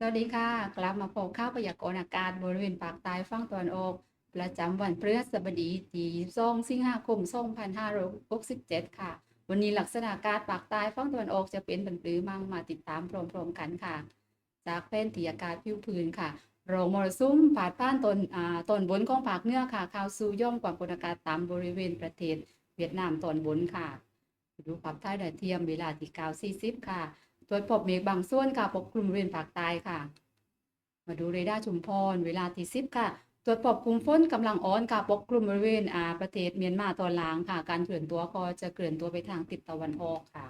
สวัสดีค่ะ กลับมาพบข้าวพยากรณ์อากาศบริเวณภาคใต้ฝั่งตะวันออก ประจำวันพฤหัสบดีที่2สิงหาคม2567 ค่ะ วันนี้ลักษณะอากาศภาคใต้ฝั่งตะวันออกจะเป็นเป็นรือมั่งมาติดตามพร้อมๆกันค่ะ จากแผนที่อากาศผิวพื้นค่ะรองมรสุมผ่านผ่านตนอ่าตอนบนของภาคเหนือค่ะเข้าสู่ย่อมความกดอากาศต่ำบริเวณประเทศ เวียดนามตอนบนค่ะ ดูภาพถ่ายดาวเทียมเวลาที่9:40 ค่ะ ตรวจพบเมฆบางส่วนค่ะปกคลุมบริเวณภาคใต้ค่ะ มาดูเรดาร์ชุมพร เวลาที่10ค่ะ ตรวจพบกลุ่มฝนกำลังอ่อนค่ะปกคลุมบริเวณอาประเทศเมียนมาตอนล่างค่ะ การเคลื่อนตัวก็จะเคลื่อนตัวไปทางทิศตะวันออกค่ะ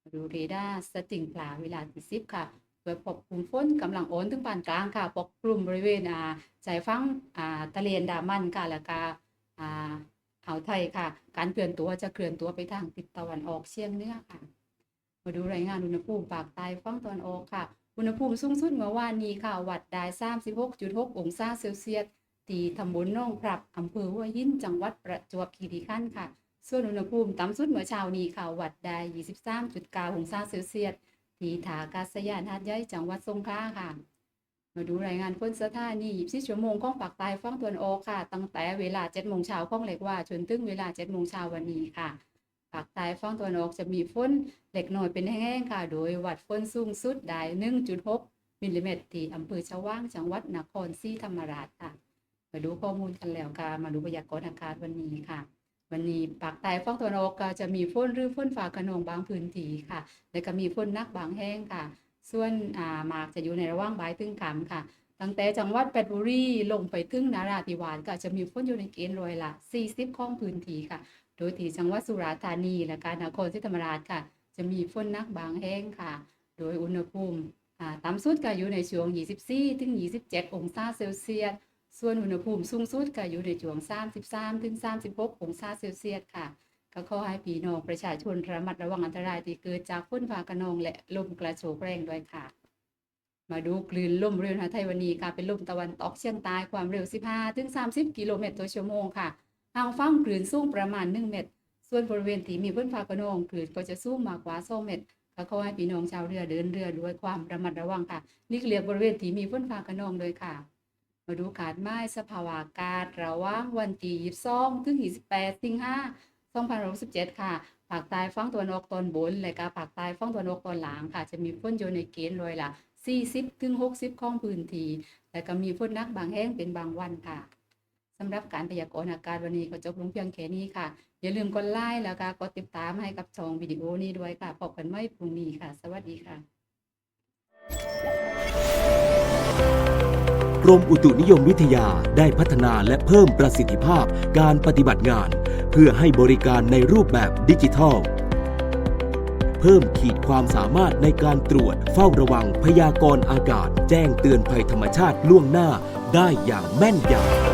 มาดูเรดาร์สติงปลาเวลาที่10ค่ะตรวจพบกลุ่มฝนกำลังอ่อนถึงปานกลางค่ะ ปกคลุมบริเวณอ่าใจฟังอ่าทะเลอันดามันค่ะแล้วก็อ่าอ่าวไทยค่ะ การเคลื่อนตัวจะเคลื่อนตัวไปทางทิศตะวันออกเฉียงเหนือค่ะ มาดูรายงานอุณหภูมิภาคใต้ฝั่งตะวันออกค่ะ อุณหภูมิสูงสุดเมื่อวานนี้ค่ะ วัดได้36.6 องศาเซลเซียสที่ตำบลหน้องพรับอำเภอหัวหินจังหวัดประจวบคีรีขันธ์ค่ะ ส่วนอุณหภูมิต่ำสุดเมื่อเช้านี้ค่ะ วัดได้23.9 องศาเซลเซียสที่ท่ากาศยานหาดใหญ่จังหวัดสงขลาค่ะ มาดูรายงานฝนสถานี24ชั่วโมงของภาคใต้ฝั่งตะวันออกค่ะ ตั้งแต่เวลา7โมงเช้าของเล็กว่าจนถึงเวลา7โมงเช้าวันนี้ค่ะ ภาคใต้ฝั่งตะวันออกจะมีฝนเล็กน้อยเป็นแห้งๆค่ะ โดยวัดฝนสูงสุดได้1.6มิลลิเมตรที่อำเภอชวางจังหวัดนครศรีธรรมราชค่ะ มาดูข้อมูลกันแล้วค่ะ มาดูพยากรณ์อากาศวันนี้ค่ะวันนี้ภาคใต้ฝั่งตะวันออกก็จะมีฝนหรือฝนฟ้าขนองบางพื้นที่ค่ะ แล้วก็มีฝนนักบางแห้งค่ะ ส่วนอ่าหมากจะอยู่ในระหว่างบ่ายถึงค่ำค่ะ ตั้งแต่จังหวัดเพชรบุรีลงไปถึงนาราธิวาสก็จะมีฝนอยู่ในเกณฑ์ร้อยละ 40 ของพื้นที่ค่ะ โดยที่จังหวัดสุราษฎร์ธานีและการนครศรีธรรมราชค่ะ จะมีฝนนักบางแห้งค่ะ โดยอุณหภูมิต่ำสุดก็อยู่ในช่วง 24 ถึง 27 องศาเซลเซียส ส่วนอุณหภูมิสูงสุดก็อยู่ในช่วง 33 ถึง 36 องศาเซลเซียสค่ะ ก็ขอให้พี่น้องประชาชนระมัดระวังอันตรายที่เกิดจากฝนฟ้าคะนองและลมกระโชกแรงด้วยค่ะ มาดูคลื่นลมบริเวณอ่าไทยวันนี้ค่ะเป็นลมตะวันตกเฉียงใต้ความเร็ว 15 ถึง 30 กิโลเมตรต่อชั่วโมงค่ะ ทางฝั่งคลื่นสูงประมาณ 1 เมตร ส่วนบริเวณที่มีฝนฟ้าคะนองคลื่นก็จะสูงมากกว่า2เมตรก็ขอให้พี่น้องชาวเรือเดินเรือด้วยความระมัดระวังค่ะหลีกเลี่ยงบริเวณที่มีฝนฟ้าคะนองเลยค่ะ มาดูขาดไม้สภาวะอากาศระว่างวันที่22ถึง28สิงหา2067 ค่ะ ภาคใต้ฝั่งตะวันออกตอนบน และก็ภาคใต้ฝั่งตะวันออกตอนหลังค่ะ จะมีฝนอยู่ในเกณฑ์ร้อยละ40ถึง60 ของพื้นที่ และก็มีฝนนักบางแห่งเป็นบางวันค่ะำหรับการพยากรณ์อากาศวันนี้ก็จบลงเพียงแค่นี้ค่ะ อย่าลืมกดไลค์แล้วก็กดติดตามให้กับช่องวิดีโอนี้ด้วยค่ะพบกันใหม่พรุ่งนี้ค่ะ สวัสดีค่ะกรมอุตุนิยมวิทยาได้พัฒนาและเพิ่มประสิทธิภาพการปฏิบัติงาน เพื่อให้บริการในรูปแบบดิจิทัล เพิ่มขีดความสามารถในการตรวจเฝ้าระวังพยากรณ์อากาศ แจ้งเตือนภัยธรรมชาติล่วงหน้าได้อย่างแม่นยำ